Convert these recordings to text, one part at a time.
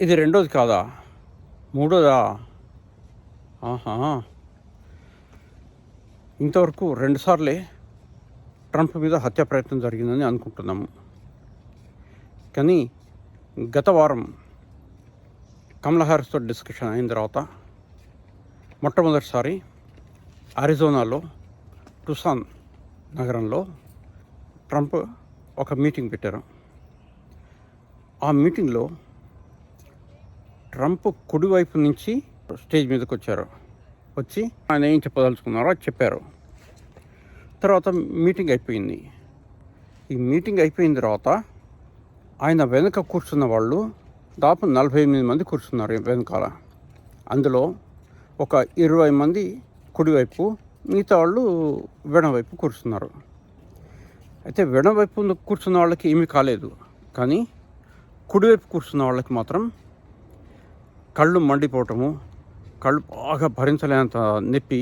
ఇది రెండోది కాదా? మూడోదా? ఆహా. ఇంతవరకు రెండుసార్లే ట్రంప్ మీద హత్య ప్రయత్నం జరిగిందని అనుకుంటున్నాము. కానీ గత వారం కమలా హారిస్తో డిస్కషన్ అయిన తర్వాత మొట్టమొదటిసారి అరిజోనాలో టుసాన్ నగరంలో ట్రంప్ ఒక మీటింగ్ పెట్టారు. ఆ మీటింగ్లో ట్రంప్ కుడివైపు నుంచి స్టేజ్ మీదకి వచ్చారు. వచ్చి ఆయన ఏం చెప్పదలుచుకున్నారో చెప్పారు. తర్వాత మీటింగ్ అయిపోయింది. ఈ మీటింగ్ అయిపోయిన తర్వాత ఆయన వెనుక కూర్చున్న వాళ్ళు దాదాపు నలభై ఎనిమిది మంది కూర్చున్నారు వెనకాల. అందులో ఒక ఇరవై మంది కుడివైపు మిగతా వాళ్ళు వెడవైపు కూర్చున్నారు. అయితే వెడవైపు కూర్చున్న వాళ్ళకి ఏమీ కాలేదు. కానీ కుడివైపు కూర్చున్న వాళ్ళకి మాత్రం కళ్ళు మండిపోవటము కళ్ళు బాగా భరించలేనంత నొప్పి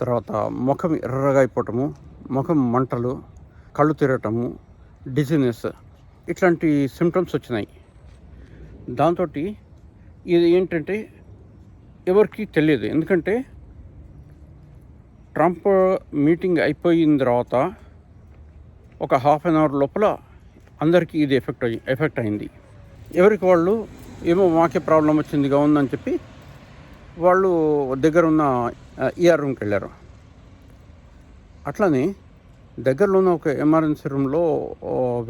తర్వాత ముఖం ఎర్రగా అయిపోవటము ముఖం మంటలు కళ్ళు తిరగటము డిజినెస్ ఇట్లాంటి సిమ్టమ్స్ వచ్చినాయి. దాంతో ఇది ఏంటంటే ఎవరికి తెలియదు. ఎందుకంటే ట్రంప్ మీటింగ్ అయిపోయిన తర్వాత ఒక హాఫ్ అన్ అవర్ లోపల అందరికీ ఇది ఎఫెక్ట్ అయ్యి ఎఫెక్ట్ అయింది. ఎవరికి వాళ్ళు ఏమో మాకే ప్రాబ్లం వచ్చిందిగా ఉందని చెప్పి వాళ్ళు దగ్గర ఉన్న ఈఆర్ రూమ్కి వెళ్ళారు అట్లనే దగ్గరలో ఉన్న ఒక ఎమర్జెన్సీ రూమ్లో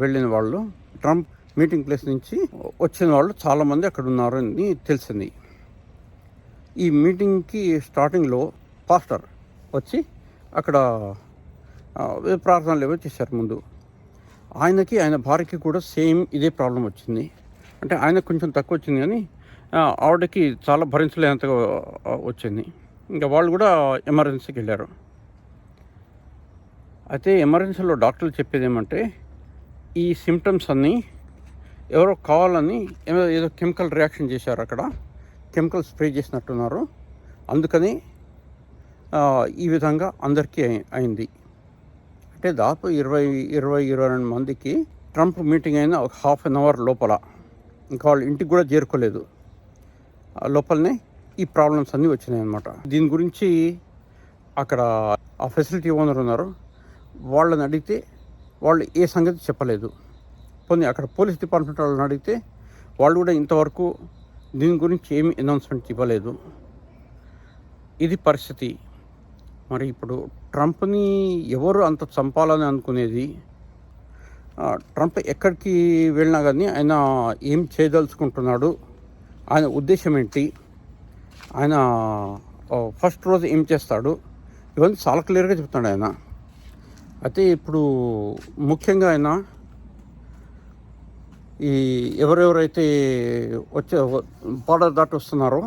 వెళ్ళిన వాళ్ళు ట్రంప్ మీటింగ్ ప్లేస్ నుంచి వచ్చిన వాళ్ళు చాలామంది అక్కడ ఉన్నారు అని తెలిసింది. ఈ మీటింగ్కి స్టార్టింగ్లో పాస్టర్ వచ్చి అక్కడ ప్రార్థనలు ఏవో చేశారు ముందు. ఆయనకి ఆయన భార్యకి కూడా సేమ్ ఇదే ప్రాబ్లం వచ్చింది. అంటే ఆయనకు కొంచెం తక్కువ వచ్చింది కానీ ఆవిడకి చాలా భరించలేనంతగా వచ్చింది. ఇంకా వాళ్ళు కూడా ఎమర్జెన్సీకి వెళ్ళారు. అయితే ఎమర్జెన్సీలో డాక్టర్లు చెప్పేది ఏమంటే ఈ సిమ్టమ్స్ అన్నీ ఎవరో కావాలని ఏదో ఏదో కెమికల్ రియాక్షన్ చేశారు అక్కడ. కెమికల్ స్ప్రే చేసినట్టున్నారు. అందుకని ఈ విధంగా అందరికీ అయింది. అంటే దాదాపు ఇరవై ఇరవై ఇరవై రెండు మందికి ట్రంప్ మీటింగ్ అయిన ఒక హాఫ్ అన్ అవర్ లోపల ఇంకా వాళ్ళు ఇంటికి కూడా చేరుకోలేదు. లోపలనే ఈ ప్రాబ్లమ్స్ అన్నీ వచ్చినాయి అనమాట దీని గురించి అక్కడ ఆ ఫెసిలిటీ ఓనర్ ఉన్నారు. వాళ్ళని అడిగితే వాళ్ళు ఏ సంగతి చెప్పలేదు. పోనీ అక్కడ పోలీస్ డిపార్ట్మెంట్ వాళ్ళని అడిగితే వాళ్ళు కూడా ఇంతవరకు దీని గురించి ఏమి అనౌన్స్మెంట్ ఇవ్వలేదు. ఇది పరిస్థితి. మరి ఇప్పుడు ట్రంప్ని ఎవరు అంత చంపాలని అనుకునేది? ట్రంప్ ఎక్కడికి వెళ్ళినా కానీ ఆయన ఏం చేయదలుచుకుంటున్నాడు? ఆయన ఉద్దేశం ఏంటి? ఆయన ఫస్ట్ రోజు ఏం చేస్తాడు? ఇవన్నీ చాలా క్లియర్గా చెప్తాడు ఆయన. అయితే ఇప్పుడు ముఖ్యంగా ఆయన ఈ ఎవరెవరైతే వచ్చే బార్డర్ దాటి వస్తున్నారో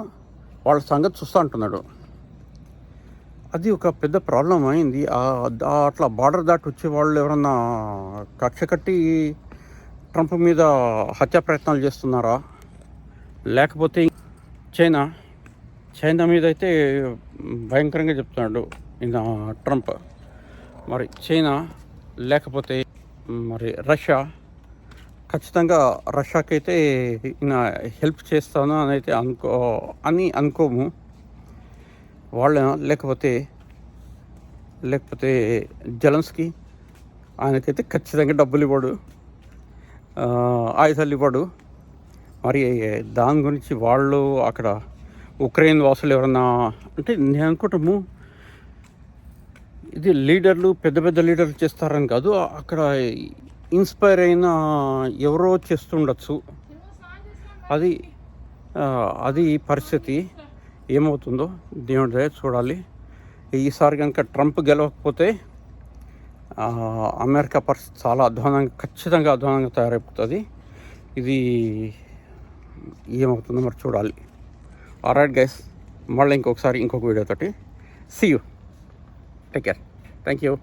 వాళ్ళ సంగతి చూస్తూ అంటున్నాడు. అది ఒక పెద్ద ప్రాబ్లం అయింది. అట్లా బార్డర్ దాటి వచ్చే వాళ్ళు ఎవరన్నా కక్ష కట్టి ట్రంప్ మీద హత్యా ప్రయత్నాలు చేస్తున్నారా? లేకపోతే చైనా చైనా మీద అయితే భయంకరంగా చెప్తున్నాడు ఈయన ట్రంప్. మరి చైనా లేకపోతే మరి రష్యా ఖచ్చితంగా రష్యాకైతే ఈయన హెల్ప్ చేస్తాను అని అయితే అనుకో అని అనుకోము. వాళ్ళ లేకపోతే లేకపోతే జలన్స్కి ఆయనకైతే ఖచ్చితంగా డబ్బులు ఇవ్వడు. ఆయుధాలు ఇవ్వడు. మరి దాని గురించి వాళ్ళు అక్కడ ఉక్రెయిన్ వాసులు ఎవరన్నా అంటే నేను అనుకుంటాము ఇది లీడర్లు పెద్ద పెద్ద లీడర్లు చేస్తారని కాదు అక్కడ ఇన్స్పైర్ అయిన ఎవరో చేస్తుండొచ్చు. అది అది పరిస్థితి. ఏమవుతుందో దేవుడి దయ చూడాలి. ఈసారి కనుక ట్రంప్ గెలవకపోతే అమెరికా పరిస్థితి చాలా అధ్వానంగా ఖచ్చితంగా అధ్వానంగా తయారైపోతుంది. ఇది ఏమవుతుందో మరి చూడాలి. ఆరైట్ గైస్ మళ్ళీ ఇంకొకసారి ఇంకొక వీడియోతోటి. See you take care thank you